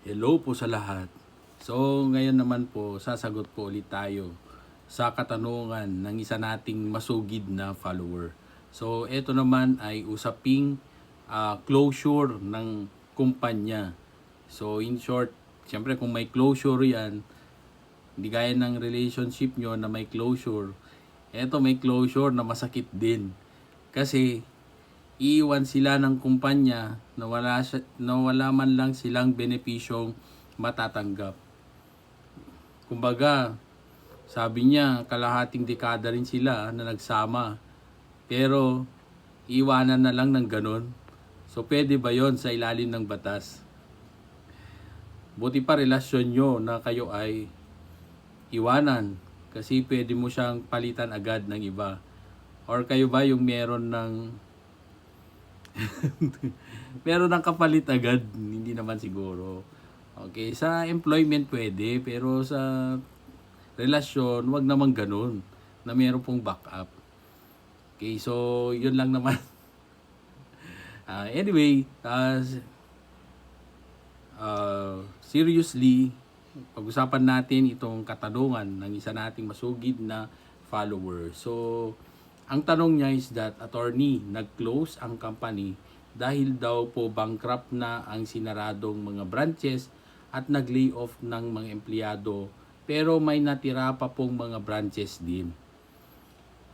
Hello po sa lahat. So, ngayon naman po, sasagot po ulit tayo sa katanungan ng isa nating masugid na follower. So, ito naman ay usaping ah, closure ng kumpanya. So, in short, siyempre kung may closure yan, hindi gaya ng relationship nyo na may closure, eto may closure na masakit din. Kasi, iiwan sila ng kumpanya na wala, siya- na wala man lang silang benepisyong matatanggap. Kumbaga, sabi niya, kalahating dekada rin sila na nagsama. Pero, iwanan na lang ng ganun. So, pwede ba yon sa ilalim ng batas? Buti pa relasyon nyo na kayo ay iwanan. Kasi pwede mo siyang palitan agad ng iba. Or kayo ba yung meron ng meron ng kapalit agad? Hindi naman siguro. Okay, sa employment pwede, pero sa relasyon, wag naman ganun. Na meron pong backup. Okay, so yun lang naman. Ah, anyway, as uh, seriously, pag-usapan natin itong katanungan ng isa nating masugid na follower. So, ang tanong niya is that attorney, nag-close ang company dahil daw po bankrupt na ang sinaradong mga branches at nag-lay off ng mga empleyado pero may natira pa pong mga branches din.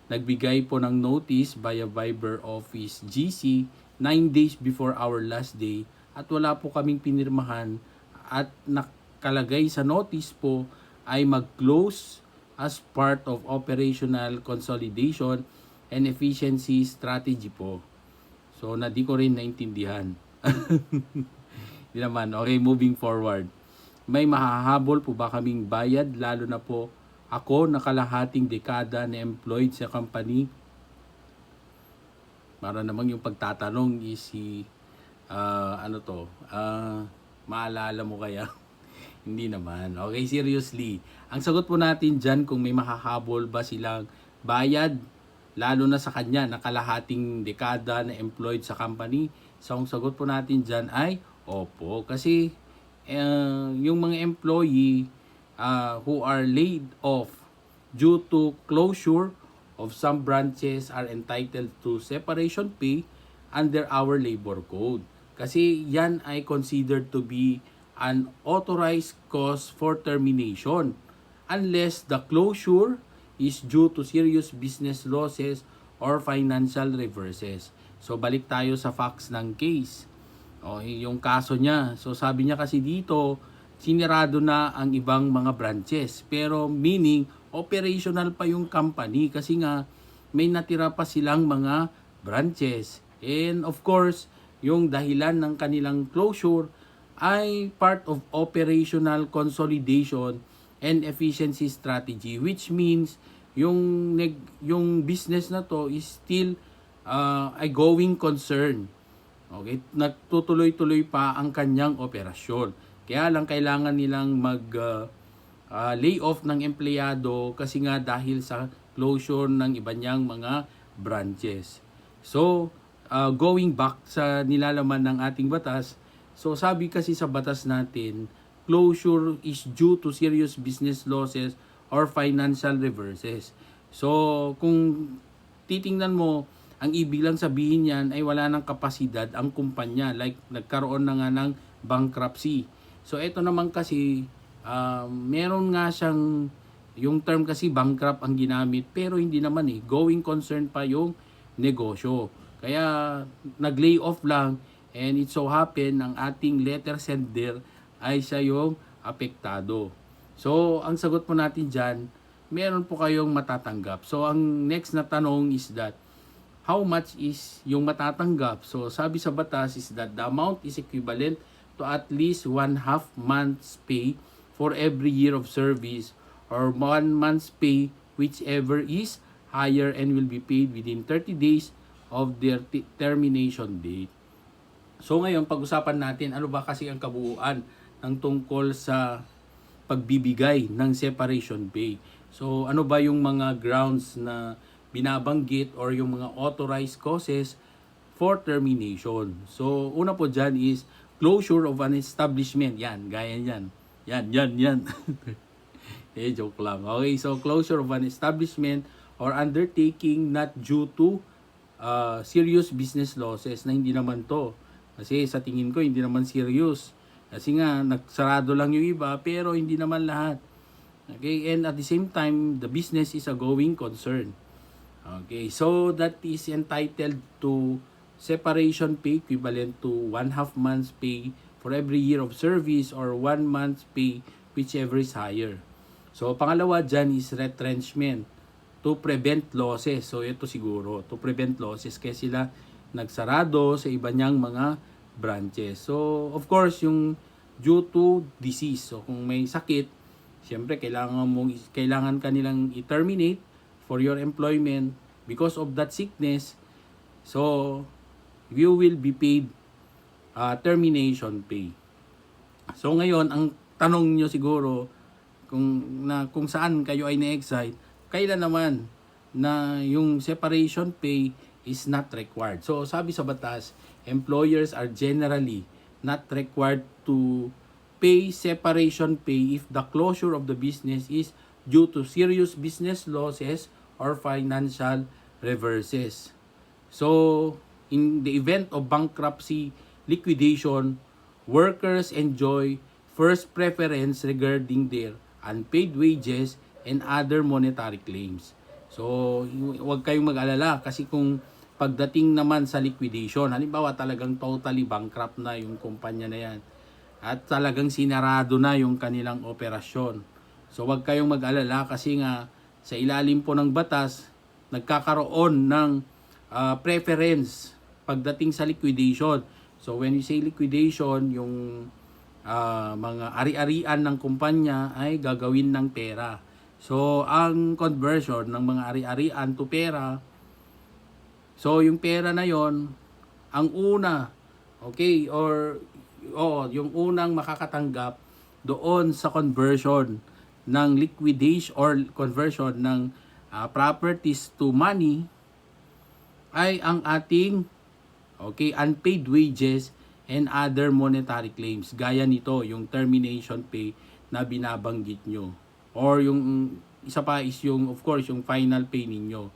Nagbigay po ng notice via Viber Office GC 9 days before our last day at wala po kaming pinirmahan at nakalagay sa notice po ay mag-close as part of operational consolidation and efficiency strategy po. So, na di ko rin naintindihan. Hindi naman. Okay, moving forward. May mahahabol po ba kaming bayad lalo na po ako na kalahating dekada na employed sa company para namang yung pagtatanong is si ah, ano to ah, maalala mo kaya hindi naman okay seriously ang sagot po natin dyan kung may makahabol ba silang bayad lalo na sa kanya na kalahating dekada na employed sa company so ang sagot po natin dyan ay opo kasi eh, yung mga employee ah, who are laid off due to closure of some branches are entitled to separation pay under our labor code. Kasi yan ay considered to be an authorized cause for termination unless the closure is due to serious business losses or financial reverses. So balik tayo sa facts ng case. O, yung kaso niya. So sabi niya kasi dito, sinirado na ang ibang mga branches. Pero meaning, operational pa yung company kasi nga may natira pa silang mga branches. And of course, yung dahilan ng kanilang closure ay part of operational consolidation and efficiency strategy which means yung neg- yung business na to is still uh, a going concern. Okay, nagtutuloy-tuloy pa ang kanyang operasyon. Kaya lang kailangan nilang mag uh, uh, layoff ng empleyado kasi nga dahil sa closure ng iba niyang mga branches. So, uh, going back sa nilalaman ng ating batas, so sabi kasi sa batas natin, closure is due to serious business losses or financial reverses. So, kung titingnan mo, ang ibig lang sabihin yan ay wala ng kapasidad ang kumpanya. Like, nagkaroon na nga ng bankruptcy. So, ito naman kasi, um, meron nga siyang, yung term kasi bankrupt ang ginamit, pero hindi naman eh. Going concern pa yung negosyo. Kaya, nag-lay lang, and it so happen, ang ating letter sender ay siya yung apektado. So, ang sagot po natin dyan, meron po kayong matatanggap. So, ang next na tanong is that, how much is yung matatanggap? So, sabi sa batas is that the amount is equivalent to at least one half month's pay for every year of service or one month's pay whichever is higher and will be paid within 30 days of their termination date. So ngayon, pag-usapan natin ano ba kasi ang kabuuan ng tungkol sa pagbibigay ng separation pay. So ano ba yung mga grounds na binabanggit or yung mga authorized causes for termination. So una po dyan is closure of an establishment. Yan, gaya yan. Yan, yan, yan. eh, joke lang. Okay, so closure of an establishment or undertaking not due to uh, serious business losses na hindi naman to. Kasi sa tingin ko, hindi naman serious. Kasi nga, nagsarado lang yung iba, pero hindi naman lahat. Okay, and at the same time, the business is a going concern. Okay, so that is entitled to separation pay equivalent to one half month's pay for every year of service or one month's pay whichever is higher. So pangalawa dyan is retrenchment to prevent losses. So ito siguro, to prevent losses kaya sila nagsarado sa iba niyang mga branches. So of course yung due to disease. So kung may sakit, siyempre kailangan mong kailangan kanilang i-terminate for your employment because of that sickness. So you will be paid uh, termination pay. So ngayon, ang tanong nyo siguro kung na kung saan kayo ay na-excite, kailan naman na yung separation pay is not required. So sabi sa batas, employers are generally not required to pay separation pay if the closure of the business is due to serious business losses or financial reverses. So, in the event of bankruptcy liquidation, workers enjoy first preference regarding their unpaid wages and other monetary claims. So, hu- huwag kayong mag-alala kasi kung pagdating naman sa liquidation, halimbawa talagang totally bankrupt na yung kumpanya na yan at talagang sinarado na yung kanilang operasyon. So, huwag kayong mag-alala kasi nga sa ilalim po ng batas, nagkakaroon ng ah, preference pagdating sa liquidation. So when you say liquidation, yung ah, mga ari-arian ng kumpanya ay gagawin ng pera. So ang conversion ng mga ari-arian to pera, so yung pera na yon ang una, okay, or oh, yung unang makakatanggap doon sa conversion ng liquidation or conversion ng ah, properties to money ay ang ating okay, unpaid wages and other monetary claims. Gaya nito, yung termination pay na binabanggit nyo. Or yung isa pa is yung, of course, yung final pay ninyo.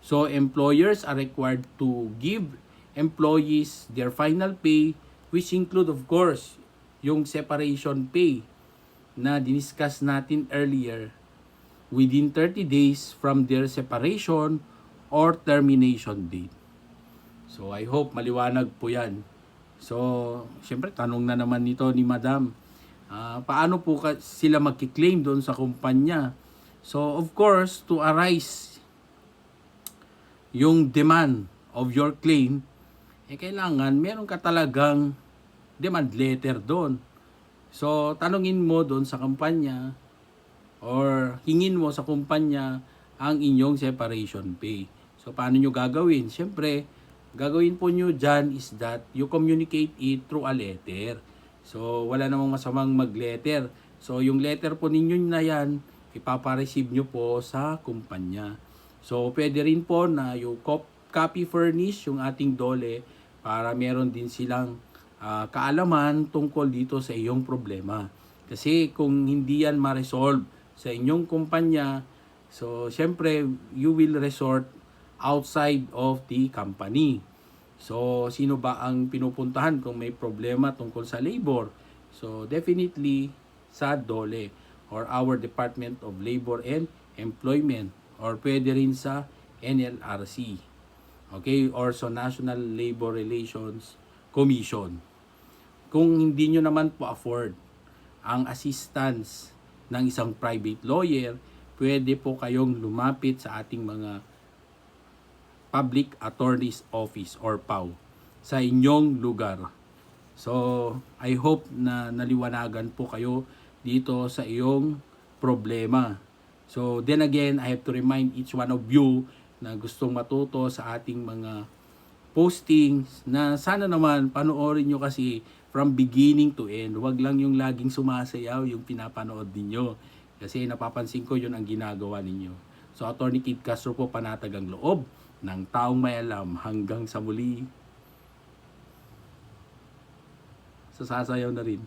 So, employers are required to give employees their final pay which include, of course, yung separation pay na diniscuss natin earlier within 30 days from their separation or termination date. So I hope maliwanag po yan. So, syempre tanong na naman nito ni Madam, ah, paano po sila magki-claim doon sa kumpanya? So of course, to arise yung demand of your claim, eh kailangan meron ka talagang demand letter doon. So, tanungin mo doon sa kumpanya or hingin mo sa kumpanya ang inyong separation pay. So, paano nyo gagawin? Siyempre, gagawin po nyo dyan is that you communicate it through a letter. So, wala namang masamang mag-letter. So, yung letter po ninyo na yan, ipapareceive nyo po sa kumpanya. So, pwede rin po na yung cop- copy furnish yung ating dole para meron din silang ah, kaalaman tungkol dito sa iyong problema. Kasi kung hindi yan ma-resolve sa inyong kumpanya, so syempre you will resort outside of the company. So sino ba ang pinupuntahan kung may problema tungkol sa labor? So definitely sa DOLE or our Department of Labor and Employment or pwede rin sa NLRC. Okay? Or sa National Labor Relations Commission kung hindi nyo naman po afford ang assistance ng isang private lawyer, pwede po kayong lumapit sa ating mga Public Attorney's Office or PAW sa inyong lugar. So, I hope na naliwanagan po kayo dito sa iyong problema. So, then again, I have to remind each one of you na gustong matuto sa ating mga postings na sana naman panoorin nyo kasi from beginning to end. Huwag lang yung laging sumasayaw yung pinapanood ninyo. Kasi napapansin ko yun ang ginagawa ninyo. So, Attorney Kid Castro po panatag ang loob ng taong may alam hanggang sa muli. sasayaw na rin.